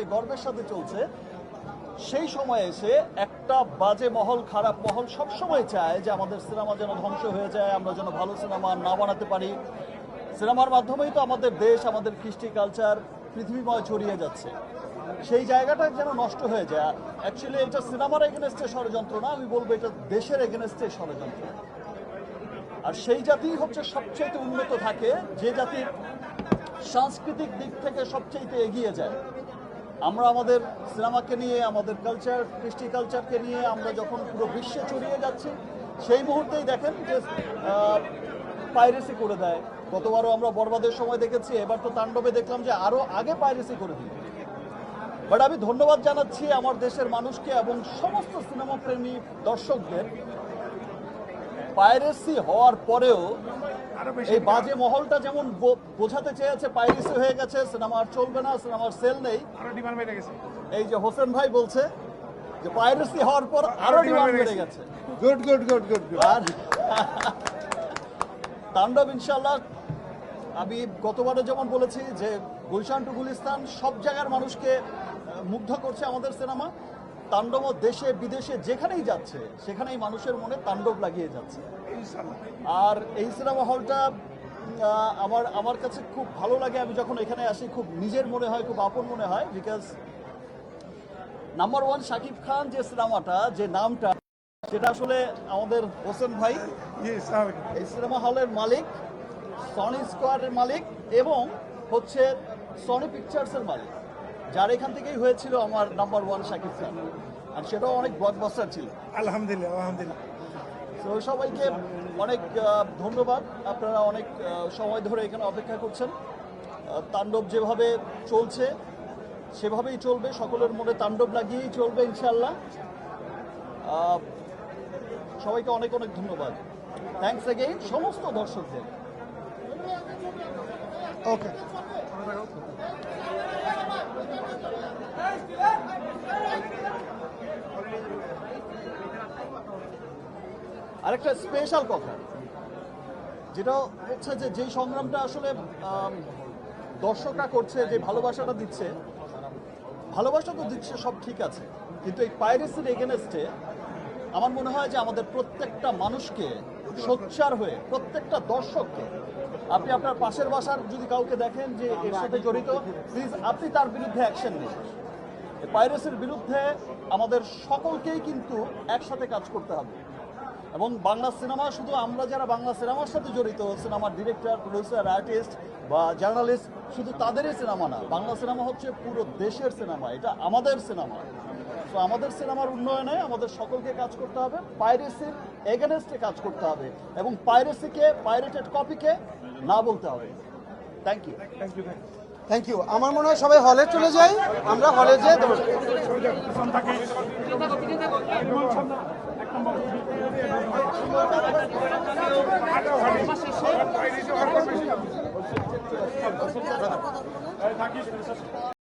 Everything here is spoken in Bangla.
সাথে গর্বের সাথে চলছে, সেই সময়ে এসে একটা বাজে মহল, খারাপ মহল সব সময় চায় যে আমাদের সিনেমা যেন ধ্বংস হয়ে যায়, আমরা যেন ভালো সিনেমা না বানাতে পারি। সিনেমার মাধ্যমেই তো আমাদের দেশ, আমাদের কৃষ্টি কালচার, পৃথিবীময় ছড়িয়ে যাচ্ছে। সেই জায়গাটা যেন নষ্ট হয়ে যায়। অ্যাকচুয়ালি এটা সিনেমার এগেনস্টে ষড়যন্ত্র না, আমি বলব এটা দেশের এগেনস্টে ষড়যন্ত্র। আর সেই জাতি হচ্ছে সবচেয়ে উন্নত থাকে, যে জাতির সাংস্কৃতিক দিক থেকে সবচেয়ে এগিয়ে যায়। আমরা আমাদের সিনেমাকে নিয়ে, আমাদের কালচার কৃষ্টি কালচারকে নিয়ে আমরা যখন পুরো বিশ্বে ছড়িয়ে যাচ্ছি, সেই মুহূর্তেই দেখেন যে পাইরেসি করে দেয়। গতবারও আমরা বরবাদের সময় দেখেছি, এবার তো তাণ্ডবে দেখলাম যে আরও আগে পাইরেসি করে দিল। বাট আমি ধন্যবাদ জানাচ্ছি আমার দেশের মানুষকে এবং সমস্ত সিনেমা প্রেমী দর্শকদের। পাইরেসি হওয়ার পরেও এই বাজে মহলটা যেমন বোঝাতে চেয়েছে পাইরেসি হয়ে গেছে সিনেমা আর চলবে না সিনেমার সেল নেই। আরও ডিমান্ড বেড়ে গেছে। এই যে হোসেন ভাই বলছে যে পাইরেসি হওয়ার পর আরও ডিমান্ড বেড়ে গেছে। Good good good good good. আর তাণ্ডব ইনশাল্লাহ আমি গতবারে যেমন বলেছি যে গুলশান টু গুলিস্তান সব জায়গার মানুষকে মুগ্ধ করছে আমাদের সিনেমা। তাণ্ডব দেশে বিদেশে যেখানেই যাচ্ছে সেখানেই মানুষের মনে তাণ্ডব লাগিয়ে যাচ্ছে। আর এই সিনেমা হলটা আমার আমার কাছে খুব ভালো লাগে। আমি যখন এখানে আসি খুব নিজের মনে হয় খুব আপন মনে হয় because number one Shakib Khan যে সিনেমাটা যে নামটা সেটা আসলে আমাদের হোসেন ভাই। এই সিনেমা হলের মালিক সনি স্কোয়ারের মালিক এবং হচ্ছে সনি পিকচার্সের মালিক। যার এখান থেকেই হয়েছিল আমার নাম্বার ওয়ান শাকিব খান। আর সেটাও অনেক ব্লকবাস্টার ছিল। আলহামদুলিল্লাহ আলহামদুলিল্লাহ। তো সবাইকে অনেক ধন্যবাদ। আপনারা অনেক সময় ধরে এখানে অপেক্ষা করছেন। তাণ্ডব যেভাবে চলছে সেভাবেই চলবে। সকলের মনে তাণ্ডব লাগিয়েই চলবে ইনশাল্লাহ সবাইকে অনেক অনেক ধন্যবাদ। থ্যাংকস এগেইন সমস্ত দর্শকদের। ওকে আরেকটা স্পেশাল কথা, যেটা হচ্ছে যে যেই সংগ্রামটা আসলে দর্শকরা করছে, যে ভালোবাসাটা দিচ্ছে, ভালোবাসা তো দিচ্ছে, সব ঠিক আছে। কিন্তু এই পাইরেসির এগেনস্টে আমার মনে হয় যে আমাদের প্রত্যেকটা মানুষকে সোচ্চার হয়ে, প্রত্যেকটা দর্শককে, আপনি আপনার পাশের বাসার যদি কাউকে দেখেন যে এর সাথে জড়িত প্লিজ আপনি তার বিরুদ্ধে অ্যাকশন নিন। পাইরেসির বিরুদ্ধে আমাদের সকলকেই কিন্তু একসাথে কাজ করতে হবে। এবং বাংলা সিনেমা, শুধু আমরা যারা বাংলা সিনেমার সাথে জড়িত, সিনেমার ডিরেক্টর প্রডিউসার আর্টিস্ট বা জার্নালিস্ট শুধু তাদেরই সিনেমা না, বাংলা সিনেমা হচ্ছে পুরো দেশের সিনেমা, এটা আমাদের সিনেমা। তো আমাদের সিনেমার উন্নয়নে আমাদের সকলকে কাজ করতে হবে পাইরেসির এগেনেস্টে কাজ করতে হবে এবং পাইরেসিকে পাইরেটেড কপিকে না বলতে হবে। Thank you thank you thank you আমার মনে হয় সবাই হলে চলে যাই আমরা হলে যেয়ে দেবো।